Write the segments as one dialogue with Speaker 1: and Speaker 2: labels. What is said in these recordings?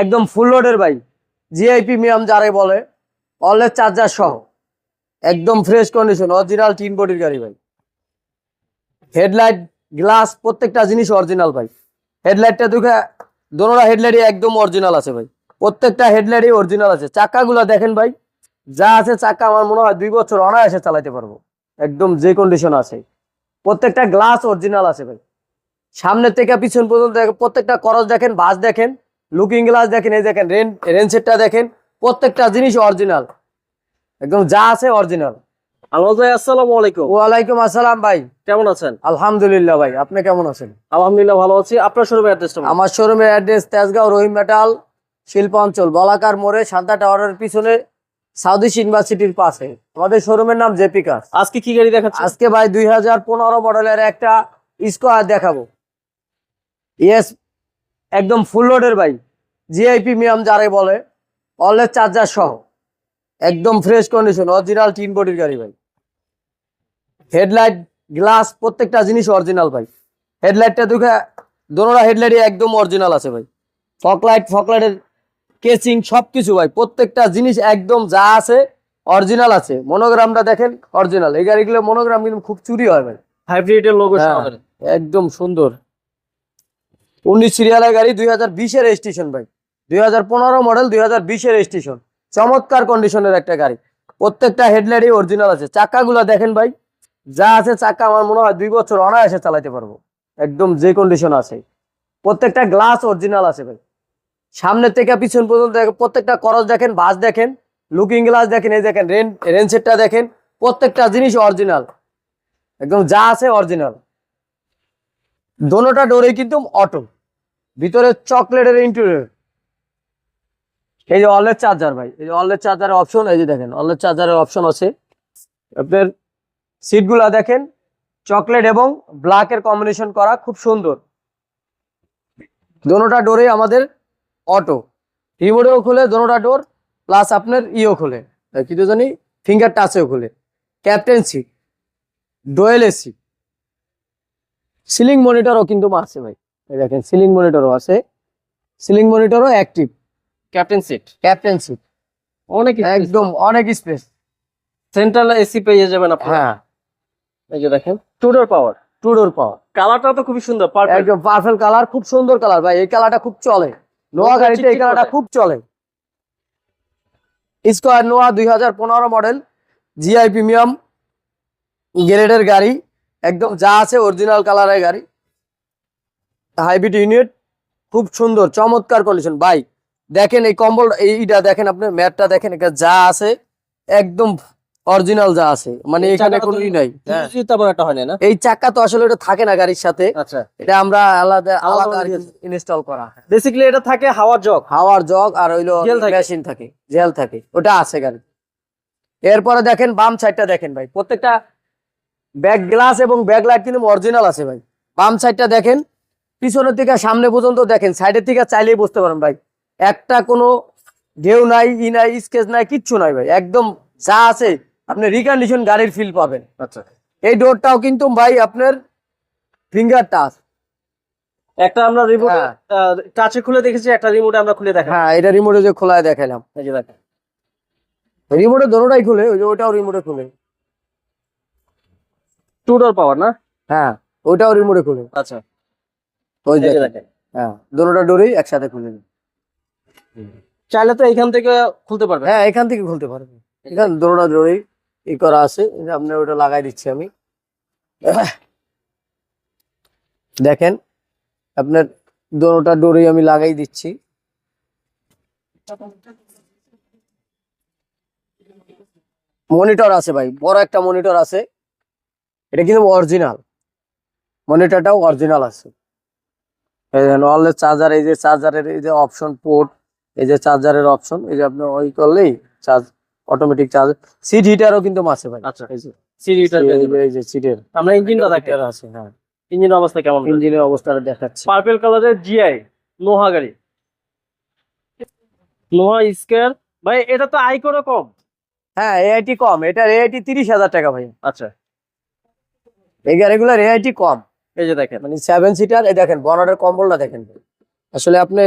Speaker 1: একদম ফুল লোডের ভাই। জিআইপি মিয়াম যারে বলে অলরেড চার্জার সহ। একদম ফ্রেশ কন্ডিশন অরিজিনাল টিন বডির গাড়ি ভাই। হেডলাইট গ্লাস প্রত্যেকটা জিনিস অরিজিনাল ভাই। হেডলাইটটা দুঃখে দোনোটা হেডলাইটই একদম অরিজিনাল আছে ভাই। প্রত্যেকটা হেডলাইটই অরিজিনাল আছে। চাকাগুলো দেখেন ভাই, যা আছে চাকা আমার মনে হয় দুই বছর অনায়াসে চালাতে পারব। একদম যে কন্ডিশন আছে। প্রত্যেকটা গ্লাস অরিজিনাল আছে ভাই। সামনের থেকে পিছন পর্যন্ত প্রত্যেকটা করস দেখেন, বাস দেখেন। লুকিং গ্লাস দেখেন এই দেখেন রেন রেন সেটটা দেখেন প্রত্যেকটা জিনিস অরিজিনাল একদম যা আছে অরিজিনাল
Speaker 2: আলমাজ ভাই আসসালামু আলাইকুম।
Speaker 1: ওয়ালাইকুম আসসালাম ভাই।
Speaker 2: কেমন আছেন?
Speaker 1: আলহামদুলিল্লাহ ভাই আপনি কেমন আছেন?
Speaker 2: আলহামদুলিল্লাহ ভালো আছি। আপনার শোরুমের অ্যাড্রেসটা
Speaker 1: আমার শোরুমের অ্যাড্রেস তেজগাঁও রহিম মেটাল শিল্পাঞ্চল বলাকার মোড়ে শান্তা টাওয়ারের পিছনে ইউনিভার্সিটির পাশে। আমাদের শোরুমের নাম জেপি কার
Speaker 2: আজকে কি গাড়ি দেখাচ্ছেন?
Speaker 1: আজকে ভাই দুই হাজার পনেরো মডেলের একটা স্কোয়ার দেখাবো। ইয়েস একদম ফুল লোডের ভাই। জিআইপি মিয়াম যারে বলে অলরেড চার্জার সহ। একদম ফ্রেশ কন্ডিশন অরিজিনাল টিন বডির গাড়ি ভাই। হেডলাইট গ্লাস প্রত্যেকটা জিনিস অরিজিনাল ভাই। হেডলাইটটা দুঃখে দোনোটা হেডলাইটই একদম অরিজিনাল আছে ভাই। ফকলাইট ফকলাইটের কেচিং সবকিছু ভাই। প্রত্যেকটা জিনিস একদম যা আছে অরিজিনাল আছে। মনোগ্রামটা দেখেন অরিজিনাল এই গাড়িগুলো মনোগ্রাম কিন্তু খুব চুরি হয় ভাই।
Speaker 2: হাইব্রিডের লোগো
Speaker 1: হ্যাঁ। একদম সুন্দর। উনিশ সিরিয়ালের গাড়ি দুই হাজার বিশের রেজিস্ট্রেশন ভাই। দুই হাজার পনেরো মডেল দুই হাজার বিশের রেজিস্ট্রেশন চমৎকার কন্ডিশনের একটা গাড়ি। প্রত্যেকটা হেডলাইটই অরিজিনাল আছে। চাকাগুলো দেখেন ভাই, যা আছে চাকা আমার মনে হয় দুই বছর অনায়াসে চালাতে পারব। একদম যে কন্ডিশন আছে। প্রত্যেকটা গ্লাস অরিজিনাল আছে ভাই। সামনের থেকে পিছন পর্যন্ত প্রত্যেকটা করস দেখেন, বাস দেখেন লুকিং গ্লাস দেখেন, এই দেখেন রেন রেন সেটটা দেখেন, প্রত্যেকটা জিনিস অরিজিনাল একদম যা আছে অরিজিনাল দোনোটা ডোরে কিন্তু অটো ভিতরে চকলেটের ইন্টেরিয়র এই যে অলের চার্জার ভাই এই যে অলের চার্জারের অপশন এই যে দেখেন অলের চার্জারের অপশন আছে। আপনার সিটগুলা দেখেন চকলেট এবং ব্ল্যাকের কম্বিনেশন করা খুব সুন্দর। দোনোটা ডোরে আমাদের অটো রিমোটেও খুলে দোনোটা ডোর প্লাস আপনার ইও খুলে। আহ, কি তো জানি ফিঙ্গার টাচেও খুলে। Captain seat dual AC ceiling মনিটরও কিন্তু আছে ভাই। দেখেন সিলিং মনিটরও আছে। Ceiling মনিটরও active
Speaker 2: captain seat
Speaker 1: captain seat
Speaker 2: অনেক
Speaker 1: একদম অনেক স্পেস
Speaker 2: সেন্ট্রাল এসি পেয়ে যাবেন আপনারা।
Speaker 1: হ্যাঁ।
Speaker 2: এই যে দেখেন। টুডোর পাওয়ার
Speaker 1: টু ডোর পাওয়ার
Speaker 2: কালারটা তো খুবই সুন্দর পারফেক্ট
Speaker 1: একদম পারফেক্ট কালার খুব সুন্দর কালার ভাই এই কালারটা খুব চলে। নোয়া গাড়িতে এই কালারটা খুব চলে। স্কোয়ার নোয়া দুই হাজার পনেরো মডেল জিআই প্রিমিয়াম গ্রেডের গাড়ি। একদম যা আছে অরিজিনাল কালারের গাড়ি। হাইব্রিড ইউনিট খুব সুন্দর চমৎকার কন্ডিশন ভাই দেখেন এই কম্বল এইটা দেখেন আপনি ম্যাটটা দেখেন এটা যা আছে একদম অরিজিনাল যা আছে। মানে এখানে কোনো ই নাই। হ্যাঁ।
Speaker 2: তেমন একটা হয় না?
Speaker 1: এই চাকা তো আসলে এটা থাকে না গাড়ির সাথে।
Speaker 2: আচ্ছা।
Speaker 1: এটা আমরা আলাদা
Speaker 2: আলাদা
Speaker 1: ইনস্টল করা।
Speaker 2: বেসিক্যালি এটা থাকে হাওয়ার জগ।
Speaker 1: হাওয়ার জগ আর হইল। মেশিন থাকে। জেল থাকে ওটা আছে গাড়ি এরপরে দেখেন বাম সাইডটা দেখেন ভাই। প্রত্যেকটা ব্যাক গ্লাস এবং ব্যাক লাইট কিন্তু অরিজিনাল আছে ভাই। বাম সাইডটা দেখেন পিছনের থেকে সামনে পর্যন্ত দেখেন সাইডের থেকে চাইলেই বুঝতে পারেন ভাই। একটা কোনো ঢেউ নাই ই নাই স্কেচ নাই কিচ্ছু নাই ভাই। একদম যা আছে আপনি রিকন্ডিশন গাড়ির ফিল পাবেন।
Speaker 2: আচ্ছা।
Speaker 1: এই ডোরটাও কিন্তু ভাই আপনার ফিঙ্গার টাচ
Speaker 2: একটা আমরা রিমোট
Speaker 1: হ্যাঁ।
Speaker 2: টাচে খুলে দেখেছি একটা রিমোটে আমরা খুলে দেখা
Speaker 1: হ্যাঁ এটা রিমোটে যে খোলায় দেখাইলাম
Speaker 2: এই যে দেখেন।
Speaker 1: রিমোটে দোনোটাই খুলে ওই যে ওটাও রিমোটে খুলে।
Speaker 2: টুডোর পাওয়ার না?
Speaker 1: হ্যাঁ ওটাও রিমোটে খুলে।
Speaker 2: আচ্ছা।
Speaker 1: ওই দেখেন। হ্যাঁ দোনোটা ডোরেই একসাথে খুলে দিন।
Speaker 2: চাইলে তো এইখান থেকে খুলতে পারবেন।
Speaker 1: হ্যাঁ এখান থেকে খুলতে পারবে এখান দোনোটা ডোরেই ই করা আছে। আপনার ওটা লাগাই দিচ্ছি আমি। দেখেন আপনার দোনোটা ডোরেই আমি লাগাই দিচ্ছি। মনিটর আছে ভাই বড় একটা মনিটর আছে। এটা কিন্তু অরিজিনাল। মনিটরটাও অরিজিনাল আছে। এই যে নলের চার্জার এই যে চার্জারের এই যে অপশন পোর্ট এই যে চার্জারের অপশন এই যে আপনি ওই করলেই চার্জ অটোমেটিক চার্জ সিট হিটারও কিন্তু আছে ভাই।
Speaker 2: আচ্ছা
Speaker 1: এই যে
Speaker 2: সিরিটা
Speaker 1: এই যে- এই যে সিটের
Speaker 2: আমরা ইঞ্জিনটা
Speaker 1: হিটার আছে হ্যাঁ।
Speaker 2: ইঞ্জিন অবস্থা কেমন?
Speaker 1: ইঞ্জিনের অবস্থাটা দেখাচ্ছি।
Speaker 2: পার্পল কালারের জিআই নোহা গাড়ি। নোহা স্কয়ার ভাই এটা তো আই করে কম।
Speaker 1: হ্যাঁ এআইটি কম। এটা এআইটি তিরিশ হাজার টাকা ভাই।
Speaker 2: আচ্ছা।
Speaker 1: এই গাড়িগুলোর এআইটি কম।
Speaker 2: এই যে দেখেন
Speaker 1: মানে সেভেন সিটার এই দেখেন বনারের কম্বলটা দেখেন। আসলে আপনি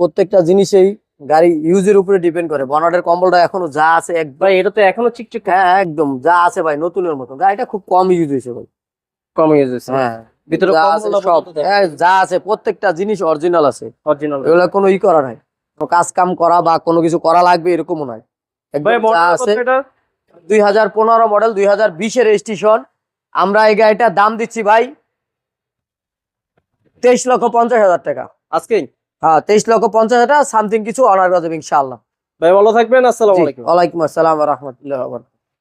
Speaker 1: প্রত্যেকটা জিনিসেই গাড়ি ইউজের উপরে ডিপেন্ড করে। বনাটের কম্বলটা এখনও যা আছে
Speaker 2: ভাই এটা তো এখনও চিকচিক।
Speaker 1: হ্যাঁ একদম যা আছে ভাই নতুনের মতো। গাড়িটা খুব কম ইউজ হয়েছে ভাই।
Speaker 2: কম হয়ে যাচ্ছে
Speaker 1: হ্যাঁ
Speaker 2: ভিতরে
Speaker 1: সব। হ্যাঁ, যা আছে প্রত্যেকটা জিনিস অরিজিনাল আছে।
Speaker 2: অরিজিনাল
Speaker 1: এগুলা কোনো ই করা নাই। কাজ কাম করা বা কোনো কিছু করা লাগবে এরকমও নয় দুই হাজার পনেরো মডেল দুই হাজার বিশের রেজিস্ট্রেশন আমরা এই গাড়িটার দাম দিচ্ছি ভাই তেইশ লক্ষ পঞ্চাশ হাজার টাকা।
Speaker 2: আজকে
Speaker 1: হ্যাঁ তেইশ লক্ষ পঞ্চাশ হাজার টাকা সামথিং কিছু অনার ইনশাআল্লাহ।
Speaker 2: ভাই ভালো থাকবেন
Speaker 1: আসসালামাইকুম
Speaker 2: আলাইকুম।
Speaker 1: ওয়ালাইকুম আসসালাম রহমতুল্লাহ